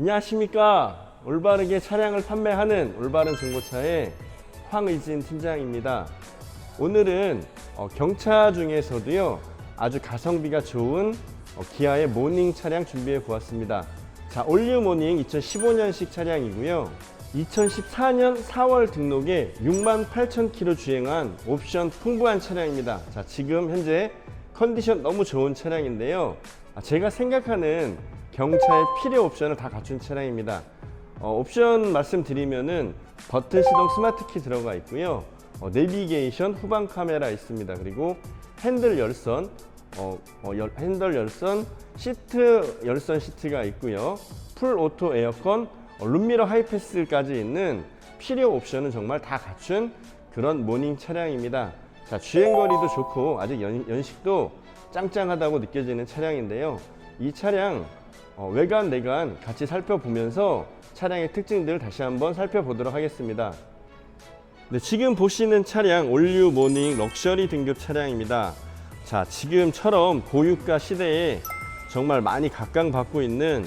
안녕하십니까. 올바르게 차량을 판매하는 올바른 중고차의 황의진 팀장입니다. 오늘은 어, 경차 중에서도요, 아주 가성비가 좋은 어, 기아의 모닝 차량 준비해 보았습니다. 자, 올류 모닝 2015년식 차량이고요. 2014년 4월 등록에 6만 8천 킬로 주행한 옵션 풍부한 차량입니다. 자, 지금 현재 컨디션 너무 좋은 차량인데요. 아, 제가 생각하는 경차의 필요 옵션을 다 갖춘 차량입니다. 어, 옵션 말씀드리면은 버튼 시동 스마트 키 들어가 있고요. 어, 내비게이션 후방 카메라 있습니다. 그리고 핸들 열선, 어, 어, 열- 핸들 열선, 시트 열선 시트가 있고요. 풀 오토 에어컨, 어, 룸미러 하이패스까지 있는 필요 옵션은 정말 다 갖춘 그런 모닝 차량입니다. 자, 주행거리도 좋고 아직 연, 연식도 짱짱하다고 느껴지는 차량인데요. 이 차량 어, 외관 내관 같이 살펴보면서 차량의 특징들 다시 한번 살펴보도록 하겠습니다. 네, 지금 보시는 차량 올류 모닝 럭셔리 등급 차량입니다. 자, 지금처럼 고유가 시대에 정말 많이 각광받고 있는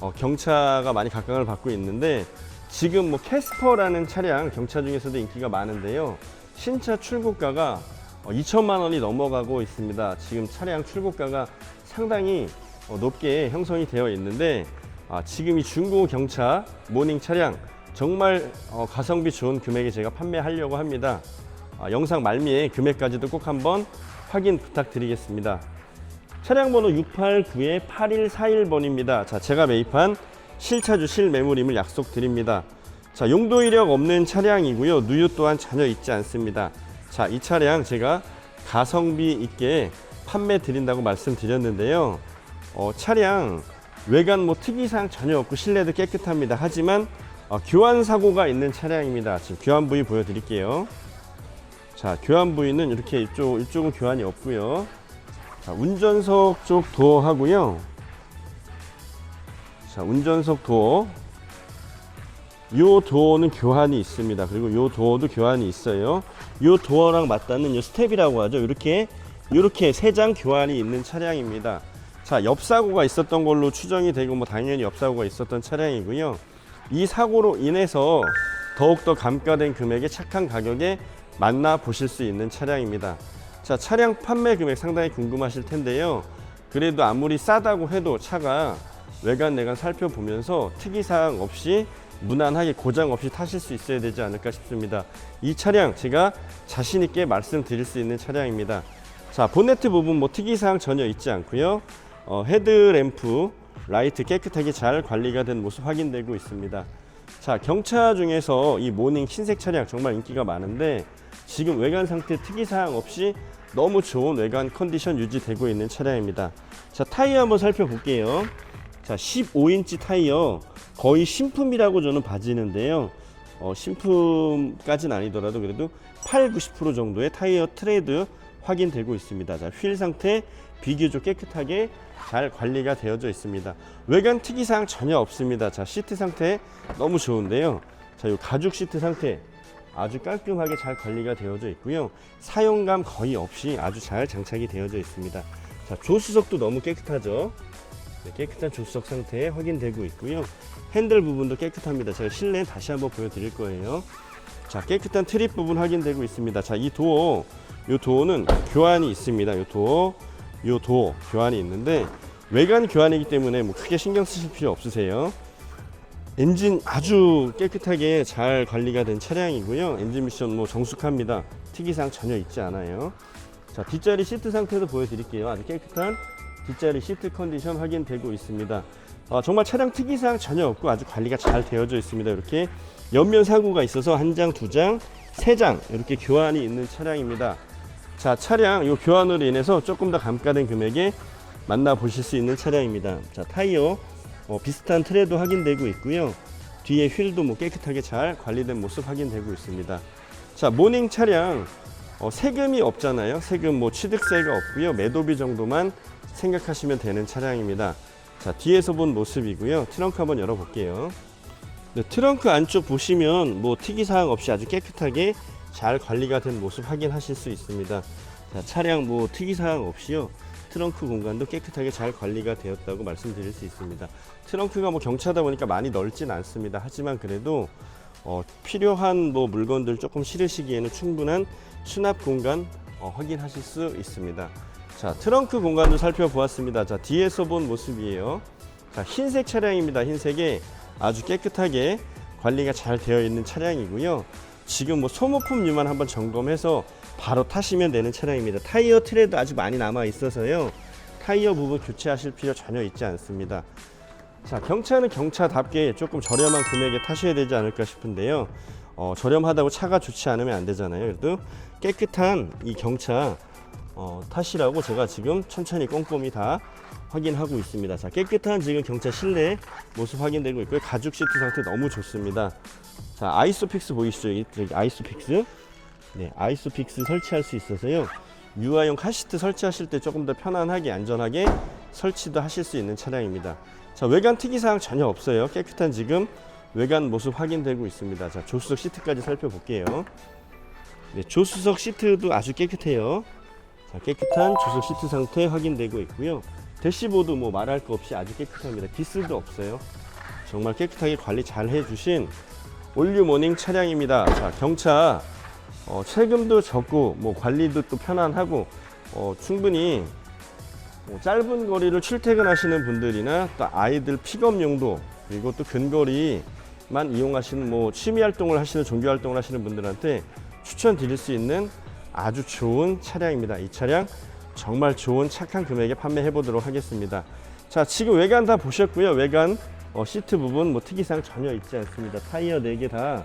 어, 경차가 많이 각광을 받고 있는데 지금 뭐 캐스퍼라는 차량 경차 중에서도 인기가 많은데요. 신차 출고가가 어, 2천만 원이 넘어가고 있습니다. 지금 차량 출고가가 상당히 어, 높게 형성이 되어 있는데 아, 지금 이 중고 경차 모닝 차량 정말 어, 가성비 좋은 금액에 제가 판매하려고 합니다. 아, 영상 말미에 금액까지도 꼭 한번 확인 부탁드리겠습니다. 차량 번호 689-8141번입니다. 자, 제가 매입한 실차주 실매물임을 약속드립니다. 자, 용도 이력 없는 차량이고요. 누유 또한 전혀 있지 않습니다. 자, 이 차량 제가 가성비 있게 판매 드린다고 말씀드렸는데요. 어, 차량 외관 뭐 특이사항 전혀 없고 실내도 깨끗합니다. 하지만 어, 교환 사고가 있는 차량입니다. 지금 교환 부위 보여드릴게요. 자, 교환 부위는 이렇게 이쪽 이쪽은 교환이 없고요. 자, 운전석 쪽 도어하고요. 자, 운전석 도어. 요 도어는 교환이 있습니다. 그리고 요 도어도 교환이 있어요. 요 도어랑 맞닿는 요 스텝이라고 하죠. 이렇게 이렇게 세 장 교환이 있는 차량입니다. 자, 옆 사고가 있었던 걸로 추정이 되고 뭐 당연히 옆 사고가 있었던 차량이고요. 이 사고로 인해서 더욱더 감가된 금액에 착한 가격에 만나 보실 수 있는 차량입니다. 자, 차량 판매 금액 상당히 궁금하실 텐데요. 그래도 아무리 싸다고 해도 차가 외관 내관 살펴보면서 특이사항 없이 무난하게 고장 없이 타실 수 있어야 되지 않을까 싶습니다. 이 차량 제가 자신 있게 말씀드릴 수 있는 차량입니다. 자, 본네트 부분 뭐 특이사항 전혀 있지 않고요. 어, 헤드램프 라이트 깨끗하게 잘 관리가 된 모습 확인되고 있습니다. 자, 경차 중에서 이 모닝 흰색 차량 정말 인기가 많은데 지금 외관 상태 특이사항 없이 너무 좋은 외관 컨디션 유지되고 있는 차량입니다. 자, 타이어 한번 살펴볼게요. 자, 15인치 타이어 거의 신품이라고 저는 봐지는데요. 어, 신품까지는 아니더라도 그래도 8, 90% 정도의 타이어 트레이드 확인되고 있습니다. 자, 휠 상태 비교적 깨끗하게 잘 관리가 되어져 있습니다. 외관 특이사항 전혀 없습니다. 자, 시트 상태 너무 좋은데요. 자, 이 가죽 시트 상태 아주 깔끔하게 잘 관리가 되어져 있고요. 사용감 거의 없이 아주 잘 장착이 되어져 있습니다. 자, 조수석도 너무 깨끗하죠. 네, 깨끗한 조수석 상태 확인되고 있고요. 핸들 부분도 깨끗합니다. 제가 실내 다시 한번 보여드릴 거예요. 자, 깨끗한 트립 부분 확인되고 있습니다. 자, 이 도어, 이 도어는 교환이 있습니다. 이 도어, 이 도어 교환이 있는데 외관 교환이기 때문에 뭐 크게 신경 쓰실 필요 없으세요. 엔진 아주 깨끗하게 잘 관리가 된 차량이고요. 엔진 미션 뭐 정숙합니다. 특이사항 전혀 있지 않아요. 자, 뒷자리 시트 상태도 보여드릴게요. 아주 깨끗한 뒷자리 시트 컨디션 확인되고 있습니다. 어, 정말 차량 특이사항 전혀 없고 아주 관리가 잘 되어져 있습니다. 이렇게 옆면 사고가 있어서 한 장, 두 장, 세 장 이렇게 교환이 있는 차량입니다. 자, 차량 이 교환으로 인해서 조금 더 감가된 금액에 만나 보실 수 있는 차량입니다. 자, 타이어 어, 비슷한 트레도 확인되고 있고요. 뒤에 휠도 뭐 깨끗하게 잘 관리된 모습 확인되고 있습니다. 자, 모닝 차량 어, 세금이 없잖아요. 세금 뭐 취득세가 없고요. 매도비 정도만 생각하시면 되는 차량입니다. 자, 뒤에서 본 모습이고요. 트렁크 한번 열어볼게요. 네, 트렁크 안쪽 보시면 뭐 특이사항 없이 아주 깨끗하게 잘 관리가 된 모습 확인하실 수 있습니다. 자, 차량 뭐 특이사항 없이요. 트렁크 공간도 깨끗하게 잘 관리가 되었다고 말씀드릴 수 있습니다. 트렁크가 뭐 경차다 보니까 많이 넓진 않습니다. 하지만 그래도 어, 필요한 뭐 물건들 조금 실으시기에는 충분한 수납 공간 어, 확인하실 수 있습니다. 자, 트렁크 공간도 살펴보았습니다. 자, 뒤에서 본 모습이에요. 자, 흰색 차량입니다. 흰색에 아주 깨끗하게 관리가 잘 되어 있는 차량이고요. 지금 뭐 소모품류만 한번 점검해서 바로 타시면 되는 차량입니다. 타이어 트레도 아직 많이 남아 있어서요. 타이어 부분 교체하실 필요 전혀 있지 않습니다. 자, 경차는 경차답게 조금 저렴한 금액에 타셔야 되지 않을까 싶은데요. 어, 저렴하다고 차가 좋지 않으면 안 되잖아요. 그래도 깨끗한 이 경차 어, 타시라고 제가 지금 천천히 꼼꼼히 다 확인하고 있습니다. 자, 깨끗한 지금 경차 실내 모습 확인되고 있고요. 가죽 시트 상태 너무 좋습니다. 자, 아이소픽스 보이시죠? 아이소픽스. 네, 아이소픽스 설치할 수 있어서요. 유아용 카시트 설치하실 때 조금 더 편안하게 안전하게 설치도 하실 수 있는 차량입니다. 자, 외관 특이사항 전혀 없어요. 깨끗한 지금 외관 모습 확인되고 있습니다. 자, 조수석 시트까지 살펴볼게요. 네, 조수석 시트도 아주 깨끗해요. 자, 깨끗한 조수석 시트 상태 확인되고 있고요. 대시보드 뭐 말할 거 없이 아주 깨끗합니다. 기스도 없어요. 정말 깨끗하게 관리 잘 해주신 올류 모닝 차량입니다. 자, 경차 어, 세금도 적고 뭐 관리도 또 편안하고 어, 충분히 뭐 짧은 거리를 출퇴근하시는 분들이나 또 아이들 픽업 용도 그리고 또 근거리만 이용하시는 뭐 취미 활동을 하시는 종교 활동을 하시는 분들한테 추천드릴 수 있는 아주 좋은 차량입니다. 이 차량 정말 좋은 착한 금액에 판매해 보도록 하겠습니다. 자, 지금 외관 다 보셨고요. 외관 어, 시트 부분 뭐 특이사항 전혀 있지 않습니다. 타이어 4개 다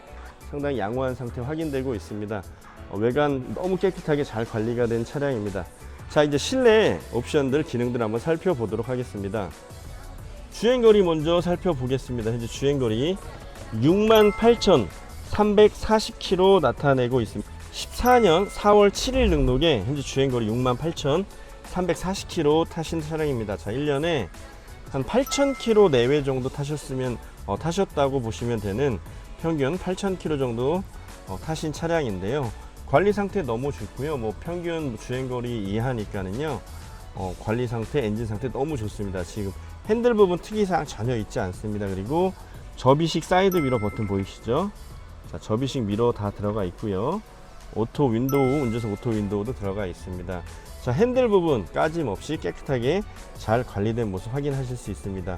상당히 양호한 상태 확인되고 있습니다. 어, 외관 너무 깨끗하게 잘 관리가 된 차량입니다. 자, 이제 실내 옵션들 기능들 한번 살펴보도록 하겠습니다. 주행거리 먼저 살펴보겠습니다. 현재 주행거리 68,340km 나타내고 있습니다. 14년 4월 7일 등록에 현재 주행거리 68,340km 타신 차량입니다. 자, 1년에 한 8,000km 내외 정도 타셨으면 어, 타셨다고 보시면 되는 평균 8,000km 정도 어, 타신 차량인데요. 관리 상태 너무 좋고요. 뭐 평균 주행거리 이하니까는요. 어, 관리 상태, 엔진 상태 너무 좋습니다. 지금 핸들 부분 특이사항 전혀 있지 않습니다. 그리고 접이식 사이드 미러 버튼 보이시죠? 자, 접이식 미러 다 들어가 있고요. 오토 윈도우, 운전석 오토 윈도우도 들어가 있습니다. 자, 핸들 부분 까짐 없이 깨끗하게 잘 관리된 모습 확인하실 수 있습니다.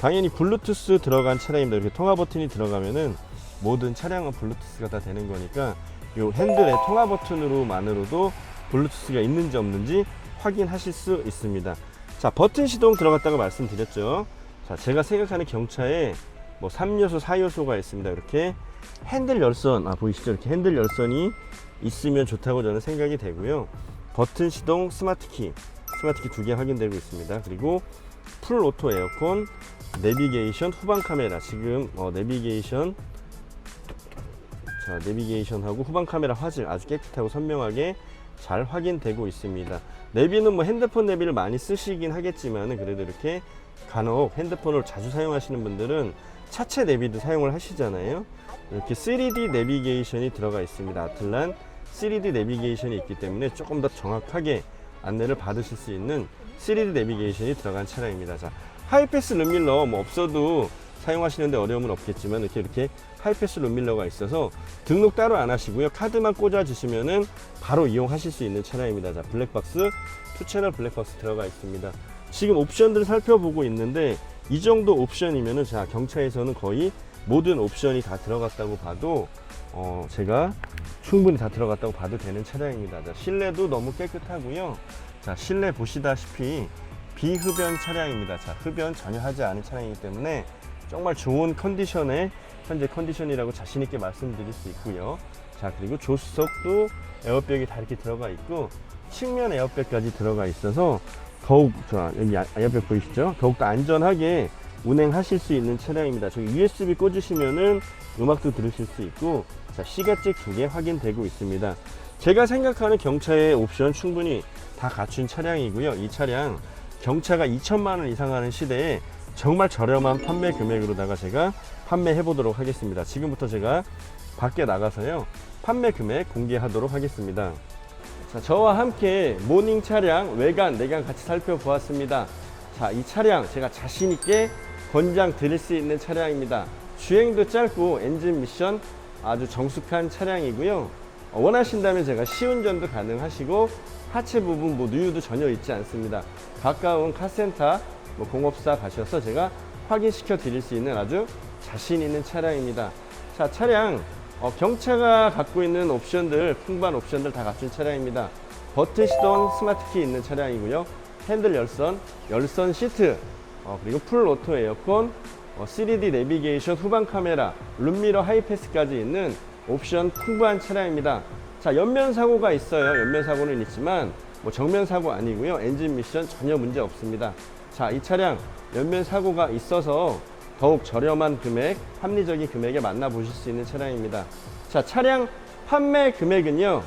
당연히 블루투스 들어간 차량입니다. 이렇게 통화 버튼이 들어가면은 모든 차량은 블루투스가 다 되는 거니까 이 핸들의 통화 버튼으로만으로도 블루투스가 있는지 없는지 확인하실 수 있습니다. 자, 버튼 시동 들어갔다고 말씀드렸죠. 자, 제가 생각하는 경차에 뭐 3요소, 4요소가 있습니다. 이렇게 핸들 열선, 아, 보이시죠? 이렇게 핸들 열선이 있으면 좋다고 저는 생각이 되고요. 버튼 시동 스마트 키, 스마트 키 두 개 확인되고 있습니다. 그리고 풀 오토 에어컨, 내비게이션, 후방 카메라. 지금 어, 내비게이션 자, 내비게이션하고 후방 카메라 화질 아주 깨끗하고 선명하게 잘 확인되고 있습니다. 내비는 뭐 핸드폰 내비를 많이 쓰시긴 하겠지만 그래도 이렇게 간혹 핸드폰을 자주 사용하시는 분들은 차체 내비도 사용을 하시잖아요. 이렇게 3D 내비게이션이 들어가 있습니다. 아틀란 3D 내비게이션이 있기 때문에 조금 더 정확하게 안내를 받으실 수 있는 3D 내비게이션이 들어간 차량입니다. 자, 하이패스 룸밀러 뭐 없어도 사용하시는데 어려움은 없겠지만 이렇게 이렇게 하이패스 룸밀러가 있어서 등록 따로 안 하시고요. 카드만 꽂아 주시면은 바로 이용하실 수 있는 차량입니다. 자, 블랙박스 투 채널 블랙박스 들어가 있습니다. 지금 옵션들을 살펴보고 있는데 이 정도 옵션이면은 자, 경차에서는 거의 모든 옵션이 다 들어갔다고 봐도 어, 제가 충분히 다 들어갔다고 봐도 되는 차량입니다. 자, 실내도 너무 깨끗하고요. 자, 실내 보시다시피 비흡연 차량입니다. 자, 흡연 전혀 하지 않은 차량이기 때문에 정말 좋은 컨디션의 현재 컨디션이라고 자신 있게 말씀드릴 수 있고요. 자, 그리고 조수석도 에어백이 다 이렇게 들어가 있고 측면 에어백까지 들어가 있어서 더욱 자, 여기 아- 에어백 보이시죠? 더욱더 안전하게 운행하실 수 있는 차량입니다. 저기 USB 꽂으시면은 음악도 들으실 수 있고 자, 시가잭 두개 확인되고 있습니다. 제가 생각하는 경차의 옵션 충분히 다 갖춘 차량이고요. 이 차량 경차가 2천만 원 이상 하는 시대에 정말 저렴한 판매 금액으로다가 제가 판매해 보도록 하겠습니다. 지금부터 제가 밖에 나가서요. 판매 금액 공개하도록 하겠습니다. 자, 저와 함께 모닝 차량 외관, 내관 같이 살펴보았습니다. 자, 이 차량 제가 자신 있게 권장 드릴 수 있는 차량입니다. 주행도 짧고 엔진 미션 아주 정숙한 차량이고요. 어, 원하신다면 제가 시운전도 가능하시고 하체 부분 뭐 누유도 전혀 있지 않습니다. 가까운 카센터 뭐 공업사 가셔서 제가 확인시켜 드릴 수 있는 아주 자신 있는 차량입니다. 자, 차량 어, 경차가 갖고 있는 옵션들, 풍부한 옵션들 다 갖춘 차량입니다. 버튼 시동 스마트키 있는 차량이고요. 핸들 열선, 열선 시트, 어, 그리고 풀 오토 에어컨, 어, 3D 내비게이션 후방 카메라, 룸미러 하이패스까지 있는 옵션 풍부한 차량입니다. 자, 옆면 사고가 있어요. 옆면 사고는 있지만 뭐 정면 사고 아니고요. 엔진 미션 전혀 문제 없습니다. 자, 이 차량 옆면 사고가 있어서 더욱 저렴한 금액, 합리적인 금액에 만나보실 수 있는 차량입니다. 자, 차량 판매 금액은요,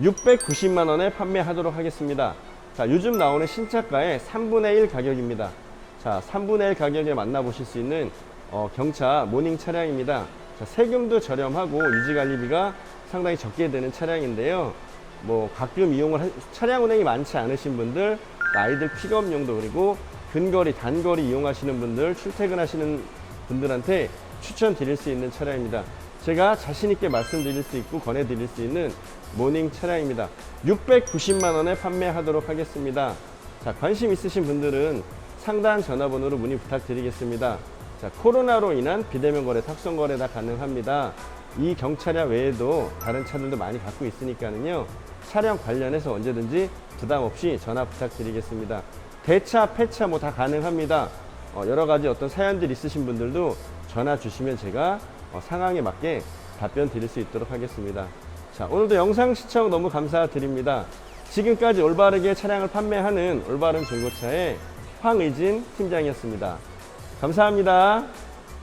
690만 원에 판매하도록 하겠습니다. 자, 요즘 나오는 신차가의 3분의 1 가격입니다. 자, 3분의 1 가격에 만나보실 수 있는 어, 경차 모닝 차량입니다. 자, 세금도 저렴하고 유지관리비가 상당히 적게 되는 차량인데요. 뭐 가끔 이용을 하- 차량 운행이 많지 않으신 분들, 아이들 픽업용도 그리고 근거리, 단거리 이용하시는 분들, 출퇴근하시는 분들한테 추천드릴 수 있는 차량입니다. 제가 자신 있게 말씀드릴 수 있고 권해드릴 수 있는 모닝 차량입니다. 690만 원에 판매하도록 하겠습니다. 자, 관심 있으신 분들은 상단 전화번호로 문의 부탁드리겠습니다. 자, 코로나로 인한 비대면 거래, 탁송 거래 다 가능합니다. 이 경차량 외에도 다른 차들도 많이 갖고 있으니까는요. 차량 관련해서 언제든지 부담 없이 전화 부탁드리겠습니다. 대차, 폐차 뭐 다 가능합니다. 어, 여러 가지 어떤 사연들 있으신 분들도 전화 주시면 제가 어, 상황에 맞게 답변 드릴 수 있도록 하겠습니다. 자, 오늘도 영상 시청 너무 감사드립니다. 지금까지 올바르게 차량을 판매하는 올바른 중고차의 황의진 팀장이었습니다. 감사합니다.